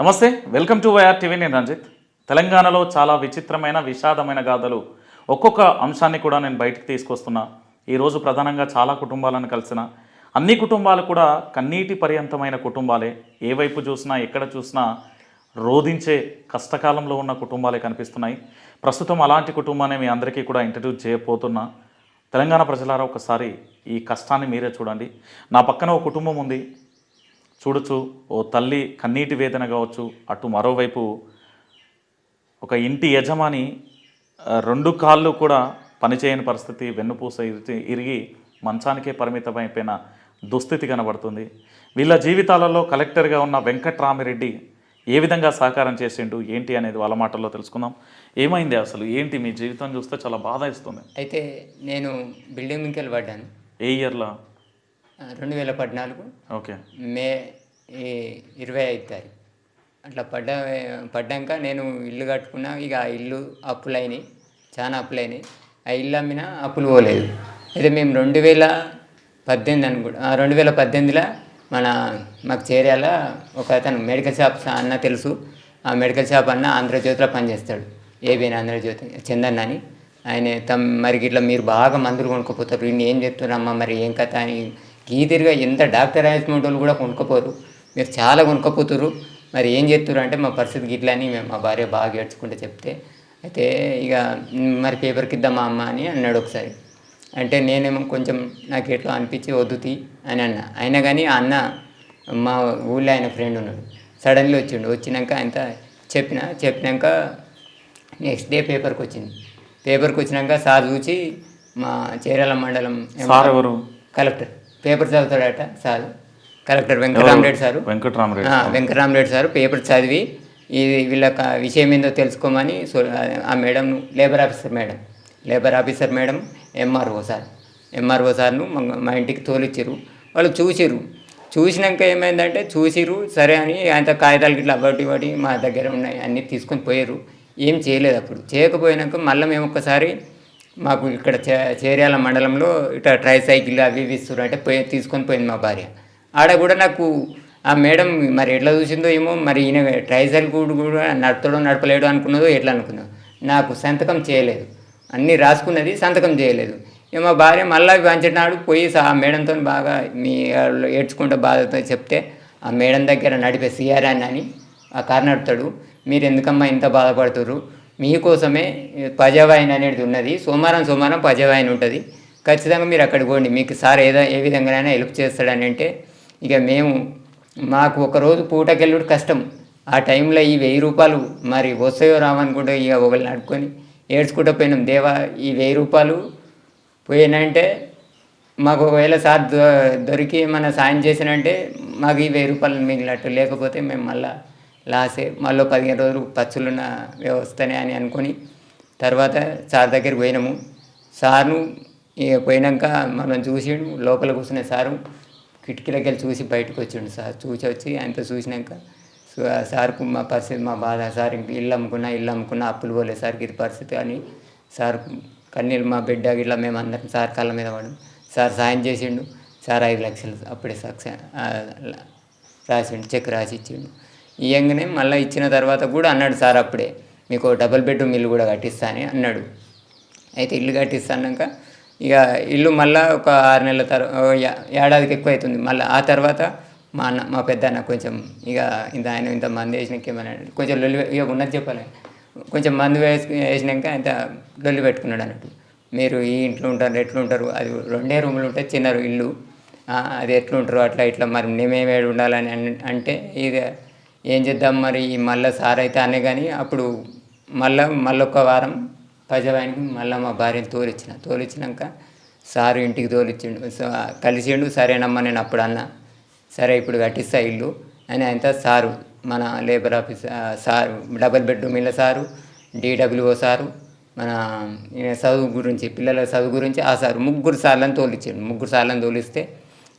నమస్తే welcome to YR TV నేను రంజిత్. తెలంగాణలో చాలా విచిత్రమైన విషాదమైన గాథలు ఒక్కొక్క అంశాన్ని కూడా నేను బయటికి తీసుకొస్తున్నా. ఈరోజు ప్రధానంగా చాలా కుటుంబాలను కలిసిన అన్ని కుటుంబాలు కూడా కన్నీటి పర్యంతమైన కుటుంబాలే. ఏ వైపు చూసినా ఎక్కడ చూసినా రోధించే కష్టకాలంలో ఉన్న కుటుంబాలే కనిపిస్తున్నాయి. ప్రస్తుతం అలాంటి కుటుంబాన్ని మీ అందరికీ కూడా ఇంట్రడ్యూస్ చేయబోతున్నా. తెలంగాణ ప్రజలారా ఒకసారి ఈ కష్టాన్ని మీరే చూడండి. నా పక్కన ఒక కుటుంబం ఉంది. చూడొచ్చు. ఓ తల్లి కన్నీటి వేదన కావచ్చు అటు మరోవైపు ఒక ఇంటి యజమాని రెండు కాళ్ళు కూడా పనిచేయని పరిస్థితి వెన్నుపూస ఇరిగి- మంచానికే పరిమితమైపోయిన దుస్థితి కనబడుతుంది. వీళ్ళ జీవితాలలో కలెక్టర్గా ఉన్న వెంకట్రామిరెడ్డి ఏ విధంగా సహకారం చేసిండు ఏంటి అనేది వాళ్ళ మాటల్లో తెలుసుకుందాం. ఏమైంది అసలు? ఏంటి మీ జీవితం చూస్తే చాలా బాధ ఇస్తుంది అయితే నేను బిల్డింగ్ మింకెళ్ళి పడ్డాను ఏ ఇయర్లో? రెండు వేల పద్నాలుగు ఓకే. మే ఇరవై ఐదు తారీఖు. అట్లా పడ్డ పడ్డాక నేను ఇల్లు కట్టుకున్నా ఇక ఆ ఇల్లు అప్పులైనాయి చాలా అప్పులైనాయి. ఆ ఇల్లు అమ్మినా అప్పులు పోలేదు. అయితే మేము రెండు వేల పద్దెనిమిది అనుకుంటా ఆ, రెండు వేల పద్దెనిమిదిలో మన మాకు చేరాల ఒక అతను మెడికల్ షాప్ అన్న తెలుసు. ఆ మెడికల్ షాప్ అన్న ఆంధ్రజ్యోతిలో పనిచేస్తాడు. ఏబీఎన్ ఆంధ్రజ్యోతి చందన్ అని. ఆయన తమ్ మరి ఇట్లా మీరు బాగా మందులు కొనుక్కోపోతారు ఇన్ని ఏం చెప్తున్నారమ్మా మరి ఏం కథ అని గీతిరిగా ఎంత డాక్టర్ రాజమండ్రి వాళ్ళు కూడా కొనుక్కోపోరు. మీరు చాలా కొనుక్కోపోతురు మరి ఏం చెప్తున్నారు అంటే మా పరిస్థితి గిట్లా అని మేము మా భార్య బాగా ఏడ్చుకుంటే చెప్తే అయితే ఇక "మ్, మరి పేపర్కి ఇద్దామా అమ్మ అని అన్నాడు ఒకసారి. అంటే నేనేమో కొంచెం నాకు ఎట్లా అనిపించి వద్దుతి అని అన్న. అయినా కానీ ఆ అన్న మా ఊళ్ళో ఆయన ఫ్రెండ్ ఉన్నాడు. సడన్లీ వచ్చిండు. వచ్చినాక ఆయన చెప్పిన చెప్పినాక నెక్స్ట్ డే పేపర్కి వచ్చింది. పేపర్కి వచ్చినాక సార్ చూసి మా చేరాల మండలం collector. Paper చదువుతాడట sir. Collector Venkataramareddy sir. Venkatramareddy Venkataramareddy sir paper చదివి ఇది వీళ్ళ విషయం ఏందో తెలుసుకోమని ఆ madam labour officer madam labour officer madam MRO sir. MRO సార్ను మా- ఇంటికి తోలిచ్చారు వాళ్ళు చూసిరు చూసినాక ఏమైందంటే చూసిరు సరే అని ఆయన కాగితాలు ఇట్లా అవ్వటి ఇవ్వటి మా దగ్గర ఉన్నాయి అన్నీ తీసుకొని పోయారు ఏం చేయలేదు అప్పుడు. చేయకపోయినాక మళ్ళీ మేము ఒక్కసారి మాకు ఇక్కడ చే చేర్యాల మండలంలో ఇట్లా ట్రై సైకిల్ అవి ఇవి ఇస్తారు అంటే పోయి తీసుకొని పోయింది మా భార్య. ఆడ కూడా నాకు ఆ మేడం మరి ఎట్లా చూసిందో ఏమో మరి ఈయన ట్రై సైకిల్ కూడా నడపడం నడపలేడు అనుకున్నదో ఎట్లా అనుకున్నదో. నాకు సంతకం చేయలేదు. అన్నీ రాసుకున్నది సంతకం చేయలేదు. మా భార్య మళ్ళీ వంచనాడు పోయి ఆ మేడంతో బాగా మీ ఏడ్చుకుంటే బాధతో చెప్తే ఆ మేడం దగ్గర నడిపే సిఆర్ అని ఆ కారు నడుపుతాడు. మీరు ఎందుకమ్మా ఇంత బాధపడుతుర్రు? మీకోసమే పజవాయిన్ అనేది ఉన్నది. సోమవారం సోమవారం పజవాయిన్ ఉంటుంది. ఖచ్చితంగా మీరు అక్కడికి పోండి. మీకు సార్ ఏదో ఏ విధంగానైనా హెల్ప్ చేస్తాడని అంటే ఇక మేము మాకు ఒకరోజు పూటకెళ్ళుడు కష్టం. ఆ టైంలో ఈ వెయ్యి రూపాయలు మరి వస్తాయో రావనుకుంటే ఇక ఒకళ్ళు నడుకొని ఏడ్చుకుంటూ పోయినాం. దేవా ఈ వెయ్యి రూపాయలు పోయినంటే మాకు ఒకవేళ సార్ దొ- దొరికి ఏమన్నా సాయం చేసినంటే మాకు ఈ వెయ్యి రూపాయలు మిగిలినట్టు. లేకపోతే మేము మళ్ళీ లాసే మళ్ళీ పదిహేను రోజులు పచ్చులున్న వ్యవస్థనే అని అనుకొని తర్వాత సార్ దగ్గరికి పోయినాము. సార్ను ఇక పోయినాక మనం చూసిండు లోపల కూర్చునే సారు కిటికీలకి వెళ్ళి చూసి బయటకు వచ్చిండు సార్. చూసి వచ్చి ఆయనతో చూసినాక సార్కు మా పరిస్థితి మా బాధ సార్ ఇంక ఇల్లు అమ్ముకున్నా ఇల్లు అమ్ముకున్నా అప్పులు పోలే సార్కి ఇది పరిస్థితి అని సార్ కన్నీళ్ళు మా బిడ్డ ఇట్లా మేము అందరం సార్ కళ్ళ మీద పడం సార్ సాయం చేసిండు సార్ ఐదు లక్షలు అప్పుడే సక్సెస్ రాసిండు చెక్ రాసి ఇచ్చిండు. ఇయ్యంగానే మళ్ళీ ఇచ్చిన తర్వాత కూడా అన్నాడు సార్ అప్పుడే మీకు డబుల్ బెడ్రూమ్ ఇల్లు కూడా కట్టిస్తా అని అన్నాడు. అయితే ఇల్లు కట్టిస్తాక ఇక ఇల్లు మళ్ళీ ఒక ఆరు నెలల తర్వాత ఏడాదికి ఎక్కువ అవుతుంది మళ్ళీ ఆ తర్వాత మా అన్న మా పెద్ద అన్న కొంచెం ఇక ఇంత ఆయన ఇంత మంది వేసినాక ఏమన్నా కొంచెం లొల్లి ఇక ఉన్నది చెప్పాలి. కొంచెం మందు వేసి వేసినాక ఇంత లొల్లి పెట్టుకున్నాడు అన్నట్టు. మీరు ఈ ఇంట్లో ఉంటారు ఎట్లా ఉంటారు అది రెండే రూములు ఉంటాయి చిన్న ఇల్లు. అది ఎట్లుంటారు? అట్లా ఇట్లా మరి మేమేమి ఏడు ఉండాలని అంటే ఇక ఏం చేద్దాం మరి? ఈ మళ్ళీ సార్ అయితే అనే కానీ అప్పుడు మళ్ళీ మళ్ళొక వారం పజవానికి మళ్ళీ మా భార్యను తోలిచ్చిన. తోలిచ్చినాక సారు ఇంటికి తోలిచ్చిండు. సో కలిసిండు సరేనమ్మా నేను అప్పుడు అన్న. సరే ఇప్పుడు కట్టిస్తా ఇల్లు అని ఆయనతో సారు మన labour office sir double bedroom ఇళ్ళ సారు డిడబ్ల్యూఓ సారు మన చదువు గురించి పిల్లల చదువు గురించి ఆ సారు ముగ్గురు సార్లను తోలిచ్చిండు. ముగ్గురు సార్లను తోలిస్తే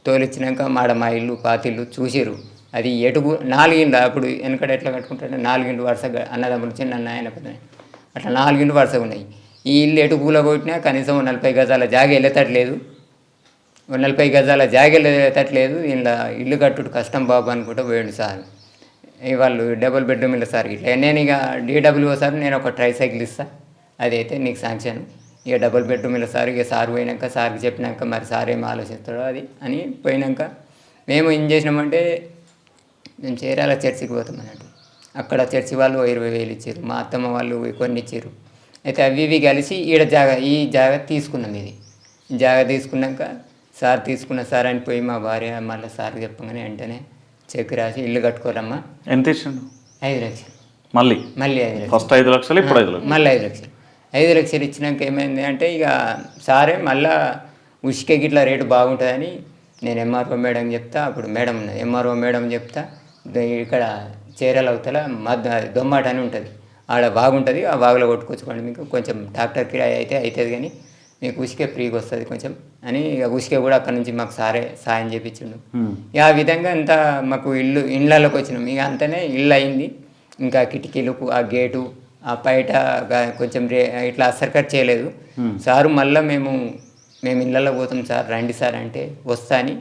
తోలిచ్చినాక మాడ మా ఇల్లు పాతిల్లు చూసిరు అది ఎటుగు నాలుగిండు అప్పుడు వెనకడ ఎట్లా కట్టుకుంటాడు నాలుగిండు వరుసగా అన్నదమ్ములు చిన్న ఆయన పెద్ద అట్లా నాలుగిండు వరుసగా ఉన్నాయి. ఈ ఇల్లు ఎటు పూల కొట్టినా కనీసం నలభై గజాల జాగ వెళ్ళేటట్లేదు. నలభై గజాల జాగ వెళ్ళేటట్లేదు. ఇలా ఇల్లు కట్టుడు కష్టం బాబు అనుకుంటూ పోయాడు సార్. వాళ్ళు డబుల్ బెడ్రూమ్ ఇల్లు సార్ ఇట్లా. నేను ఇక డీడబ్ల్యూఓ సార్ నేను ఒక ట్రై సైకిల్ ఇస్తా. అదైతే నీకు శాంక్షన్. ఇక డబుల్ బెడ్రూమ్ ఇల్లు సార్ ఇక సార్ పోయినాక సార్కి చెప్పినాక మరి సార్ ఏం ఆలోచిస్తాడో అది అని పోయినాక మేము ఏం చేసినామంటే మేము చేరాల చర్చికి పోతాం అన్నట్టు అక్కడ చర్చి వాళ్ళు ఇరవై వేలు ఇచ్చారు మా అత్తమ్మ వాళ్ళు కొన్ని ఇచ్చారు. అయితే అవి ఇవి కలిసి ఈడ జాగా ఈ జాగా తీసుకున్నాం ఇది. జాగా తీసుకున్నాక సార్ తీసుకున్న సార్ అని పోయి మా భార్య మళ్ళీ సార్ చెప్పగానే వెంటనే చెక్ రాసి ఇల్లు కట్టుకోరమ్మా ఎంత ఇచ్చిండు? ఐదు లక్షలు. మళ్ళీ? మళ్ళీ ఐదు లక్షలు. ఫస్ట్ ఐదు లక్షలు ఇప్పుడు ఐదు లక్షలు. మళ్ళీ ఐదు లక్షలు. ఐదు లక్షలు ఇచ్చినాక ఏమైంది అంటే ఇక సారే మళ్ళా ఉష్కే గిట్ల రేటు బాగుంటుందని నేను ఎంఆర్ఓ మేడం చెప్తా అప్పుడు మేడం ఉన్నది. ఎంఆర్ఓ మేడం చెప్తా ఇక్కడ చీరలు అవతల మద్ దొమ్మాట అని ఉంటుంది. ఆడ బాగుంటుంది ఆ బాగులో కొట్టుకొచ్చుకోండి మీకు. కొంచెం డాక్టర్ కిరాయి అయితే అవుతుంది కానీ మీకు ఉసికే ఫ్రీగా వస్తుంది కొంచెం అని ఇక ఉసికే కూడా అక్కడ నుంచి మాకు సారే సాయం. ఇక ఆ విధంగా అంతా మాకు ఇల్లు ఇళ్ళలోకి వచ్చినాం. ఇక అంతనే ఇల్లు అయింది. ఇంకా కిటికీలు ఆ గేటు ఆ బయట కొంచెం రే ఇట్లా అసర్కట్ చేయలేదు. సారు మళ్ళీ మేము మేము ఇళ్ళలో పోతాం సార్ రండి సార్ అంటే వస్తా అని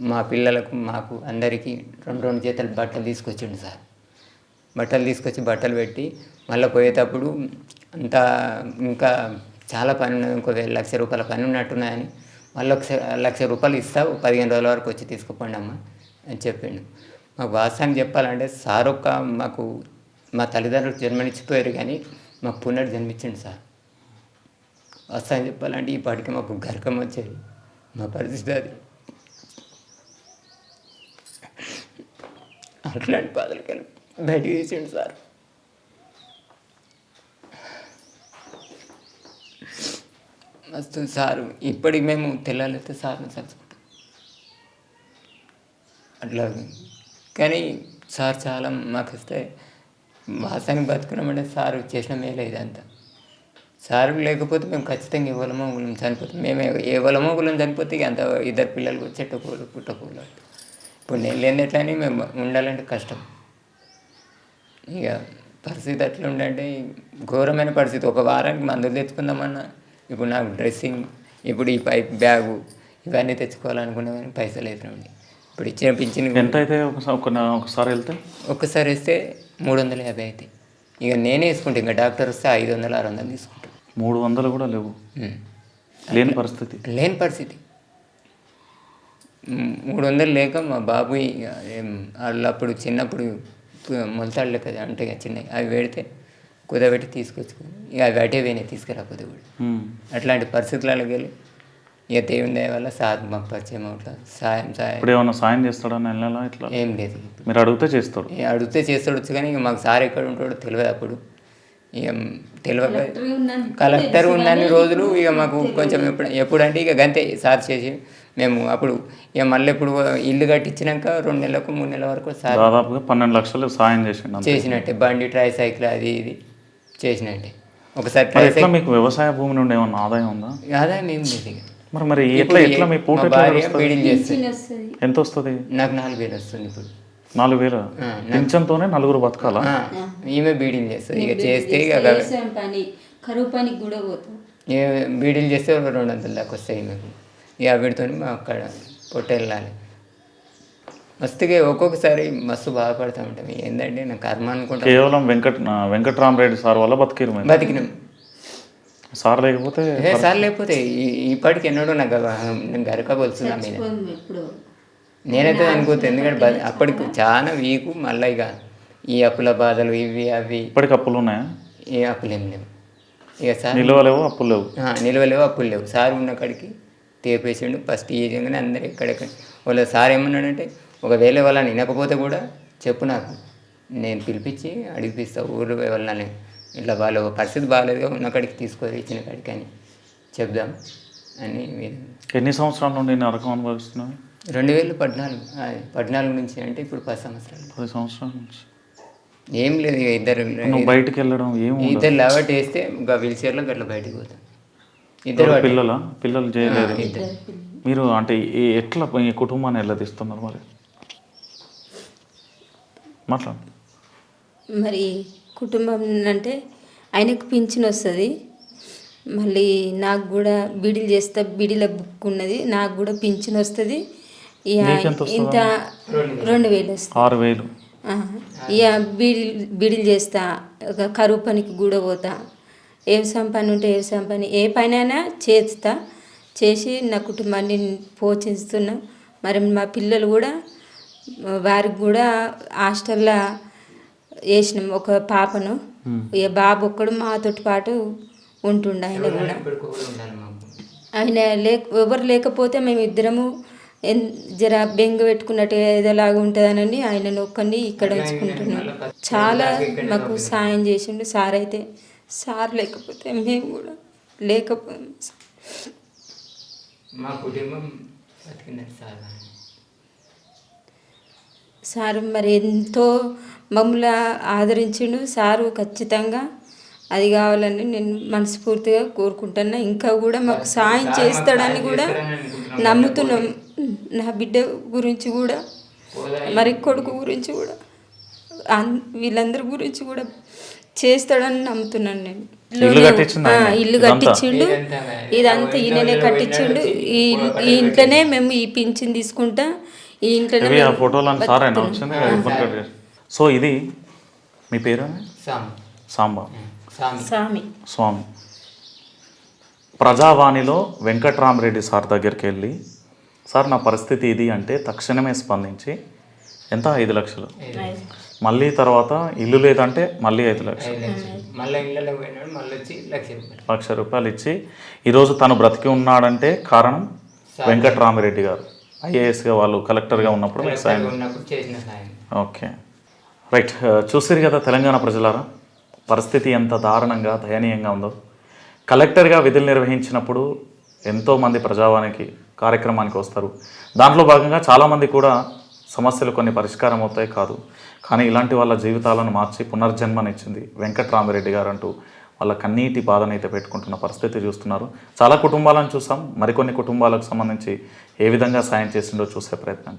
మా పిల్లలకు మాకు అందరికీ రెండు రెండు చేతలు బట్టలు తీసుకొచ్చిండు సార్. బట్టలు తీసుకొచ్చి బట్టలు పెట్టి మళ్ళీ పోయేటప్పుడు అంతా ఇంకా చాలా పని ఉన్నది ఇంకో వేల లక్ష రూపాయల పని ఉన్నట్టున్నాయని మళ్ళీ ఒకసారి లక్ష రూపాయలు ఇస్తావు పదిహేను రోజుల వరకు వచ్చి తీసుకుపోండి అమ్మ అని చెప్పిండు. మాకు వాస్తవానికి చెప్పాలంటే సార్ ఒక మాకు మా తల్లిదండ్రులు జన్మనిచ్చిపోయారు కానీ మాకు పునర్ జన్మించండి సార్. వాస్తవం చెప్పాలంటే ఈ పాటికి మాకు గర్కం వచ్చేది. మా పరిస్థితి అది. అట్లాంటి బాధలకి వెళ్ళి బయట తీసిండు సార్. మస్తు సార్ ఇప్పటికి మేము తెల్లాలైతే సార్ని తలుచుకుంటాం అట్లా కానీ సార్ చాలా మాకు ఇస్తే వాసానికి బతుకున్నామంటే సార్ చేసిన మేలే ఇదంతా. సార్ లేకపోతే మేము ఖచ్చితంగా ఇవ్వలమో గులం చనిపోతాం. మేము ఇవ్వలమో గులం చనిపోతే అంత ఇద్దరు పిల్లలు చెట్టకూలు పుట్టకూలు ఇప్పుడు నేను లేని ఎట్లా అని మేము ఉండాలంటే కష్టం. ఇక పరిస్థితి అట్లా ఉండంటే ఘోరమైన పరిస్థితి. ఒక వారానికి మందులు తెచ్చుకుందామన్నా ఇప్పుడు నాకు డ్రెస్సింగ్ ఇప్పుడు ఈ పైప్ బ్యాగు ఇవన్నీ తెచ్చుకోవాలనుకున్నా కానీ పైసలు అవుతున్నాండి ఇప్పుడు ఇచ్చిన పింఛన్ ఎంత అయితే ఒకసారి ఒక ఒకసారి వెళ్తే? ఒక్కసారి వేస్తే మూడు వందల యాభై అవుతాయి ఇక నేనే వేసుకుంటా ఇంకా డాక్టర్ వస్తే ఐదు వందలు ఆరు వందలు తీసుకుంటాను మూడు వందలు కూడా లేవు. లేని పరిస్థితి. లేని పరిస్థితి. మూడు వందలు లేక మా బాబు వాళ్ళు అప్పుడు చిన్నప్పుడు మొలతాడు లెక్క అంటే చిన్నవి అవి పెడితే కుదబెట్టి తీసుకొచ్చుకుని ఇక అవి అటే పోయినాయి తీసుకురాకపోతే కూడా. అట్లాంటి పరిస్థితులకి వెళ్ళి ఇక దేవుని దయ వల్ల సార్ మాకు పరిచయం అవుట్లా సాయం సాయం. ఇప్పుడు ఏమన్నా సాయం చేస్తాడా నెల నెల ఇట్లా? ఏం లేదు. మీరు అడిగితే చేస్తాడు. అడిగితే చేస్తాడొచ్చు కానీ ఇక మాకు సార్ ఎక్కడ ఉంటాడో తెలియదు అప్పుడు. ఇక తెలియక కలెక్టర్ ఉన్నన్ని రోజులు ఇక మాకు కొంచెం ఎప్పుడు ఎప్పుడంటే ఇక గంతే సార్ చేసి మేము అప్పుడు ఇక మళ్ళీ ఇప్పుడు ఇల్లు కట్టించినాక రెండు నెలలకు మూడు నెలల వరకు సార్ దాదాపుగా పన్నెండు లక్షలు సాయం చేసిండు అంతే. చేసినట్టే. బండి ట్రై సైకిల్ అది ఇది చేసినట్టే. ఒకసారి మీకు వ్యవసాయ భూమి నుండి ఏమన్నా ఆదాయం ఉందా? ఆదాయం ఏం లేదు ఇక మరి మరి ఎట్లా ఎట్లా మీ పూట ఎంత వస్తుంది? నాకు నాలుగు వేలు వస్తుంది ఇప్పుడు. నాలుగు వేలు పింఛన్తోనే నలుగురు బతకాలా? ఈమె బీడింగ్ చేస్తుంది. ఇక చేస్తే ఇక పని? కరువు పనికి కూడా పోతాం ఏ బీడీలు చేస్తే ఒక రెండు వందల దాకా వస్తాయి మీకు ఇక వీటితో మా అక్కడ పొట్ట వెళ్ళాలి. మస్తుగా ఒక్కొక్కసారి మస్తు బాధపడతా ఉంటాం. ఏంటంటే నా కర్మ అనుకుంటా. కేవలం వెంకట వెంకట్రామరెడ్డి సార్ వల్ల బతికిరు మేము బతికినాం. సార్ లేకపోతే ఏ సార్ లేకపోతే ఈ- ఇప్పటికి ఎన్నడూ నాకు నేను గరక పోల్చున్నా మీద. పోదు ఎప్పుడు. నేనైతే అనుకోవచ్చు ఎందుకంటే అప్పటికి చాలా వీకు మళ్ళీ ఇక ఈ అప్పుల బాధలు ఇవి అవి. ఇప్పటికి అప్పులు ఉన్నాయా? ఏ అప్పులు ఏం లేవు. ఇక సార్ నిల్వలేవు? అప్పులు లేవు? నిలవలేవు అప్పులు లేవు. సార్ ఉన్న కాడికి తీర్పేసిండు ఫస్ట్ ఈ విధంగానే అందరు ఎక్కడెక్కడ. వాళ్ళ సార్ ఏమన్నాడంటే ఒకవేళ వాళ్ళని వినకపోతే కూడా చెప్పు నాకు. నేను పిలిపించి అడిగిపిస్తా ఊరు వాళ్ళని ఇట్లా వాళ్ళ పరిస్థితి బాగాలేదుగా ఉన్న కాడికి తీసుకొని ఇచ్చిన కాడికి అని చెప్దాం అని ఎన్ని సంవత్సరాల నుండి నరకం అనుభవిస్తున్నావు? రెండు వేల పద్నాలుగు పద్నాలుగు నుంచి అంటే ఇప్పుడు పది సంవత్సరాలు. పది సంవత్సరాల నుంచి. ఏం లేదు ఇక ఇద్దరు నువ్వు బయటికి వెళ్ళడం ఏం ఇద్దరు లవట్ వేస్తే ఇంకా వీల్చైర్లో గట్ల బయటికి పోతాం. ఇద్దరు పిల్లల? పిల్లలు చేయలేదు మీరు అంటే ఎట్లా ఈ కుటుంబాన్ని ఎలా తీస్తున్నారు మరి? మాట్లాడు. మరి కుటుంబం అంటే ఆయనకు పింఛన్ వస్తుంది. మళ్ళీ నాకు కూడా బీడీలు చేస్తా బీడీల బుక్ ఉన్నది. నాకు కూడా పింఛన్ వస్తుంది? ఇంత రెండు వేలు వస్తుంది. ఆరు వేలు. ఇక బీడి బీడీలు చేస్తా ఒక కరువు పనికి కూడా పోతా. వ్యవసాయం పని ఉంటే వ్యవసాయం పని ఏ పనైనా చేస్తా. చేసి నా కుటుంబాన్ని పోషిస్తున్నా. మరి మా పిల్లలు కూడా వారికి కూడా హాస్టల్లో వేసినాం. ఒక పాపను. ఇక బాబు ఒక్కడు మాతోటి పాటు ఉంటుండే ఆయన కూడా. ఆయన లేక ఎవరు లేకపోతే మేము ఇద్దరము జర బెంగ పెట్టుకున్నట్టు ఏదోలాగా ఉంటుందనని ఆయన ఒక్కడిని ఇక్కడ ఉంచుకుంటున్నాం చాలా మాకు సాయం చేసిండు. సార్ అయితే సార్ లేకపోతే మేము కూడా లేకపో మా కుటుంబం సార్. సార్ మరి ఎంతో మమ్మల్ని ఆదరించిండు. సారు ఖచ్చితంగా అది కావాలని నేను మనస్ఫూర్తిగా కోరుకుంటున్నా. ఇంకా కూడా మాకు సాయం చేస్తాడని కూడా నమ్ముతున్నాం. నా బిడ్డ గురించి కూడా మరి కొడుకు గురించి కూడా వీళ్ళందరి గురించి కూడా చేస్తాడని నమ్ముతున్నాను నేను. ఇల్లు కట్టించిండు ఇదంతా? ఈయననే కట్టించిండు. ఈ ఈ ఇంట్లోనే మేము ఈ పింఛన్ తీసుకుంటా ఈ ఇంట్లోనే. సో ఇది మీ పేరు? సామ్. సాంబా. సామ్. స్వామి స్వామి. ప్రజావాణిలో వెంకట్రామరెడ్డి సార్ దగ్గరికి వెళ్ళి సార్ నా పరిస్థితి ఇది అంటే తక్షణమే స్పందించి ఎంత? ఐదు లక్షలు. మళ్ళీ తర్వాత ఇల్లు లేదంటే మళ్ళీ ఐదు లక్షలు. లక్ష రూపాయలు. ఇచ్చి ఈరోజు తను బ్రతికి ఉన్నాడంటే కారణం వెంకట్రామరెడ్డి గారు. ఐఏఎస్గా వాళ్ళు కలెక్టర్గా ఉన్నప్పుడు మీకు సాయం. ఓకే. రైట్ చూసారు కదా తెలంగాణ ప్రజలారా? పరిస్థితి ఎంత దారుణంగా దయనీయంగా ఉందో. కలెక్టర్గా విధులు నిర్వహించినప్పుడు ఎంతోమంది ప్రజావానికి కార్యక్రమానికి వస్తారు. దాంట్లో భాగంగా చాలామంది కూడా సమస్యలు కొన్ని పరిష్కారం అవుతాయి కాదు. కానీ ఇలాంటి వాళ్ళ జీవితాలను మార్చి పునర్జన్మనిచ్చింది వెంకట్రామిరెడ్డి గారు అంటూ వాళ్ళ కన్నీటి బాధనైతే పెట్టుకుంటున్న పరిస్థితి చూస్తున్నారు. చాలా కుటుంబాలను చూసాం. మరికొన్ని కుటుంబాలకు సంబంధించి ఏ విధంగా సాయం చేసిండో చూసే ప్రయత్నం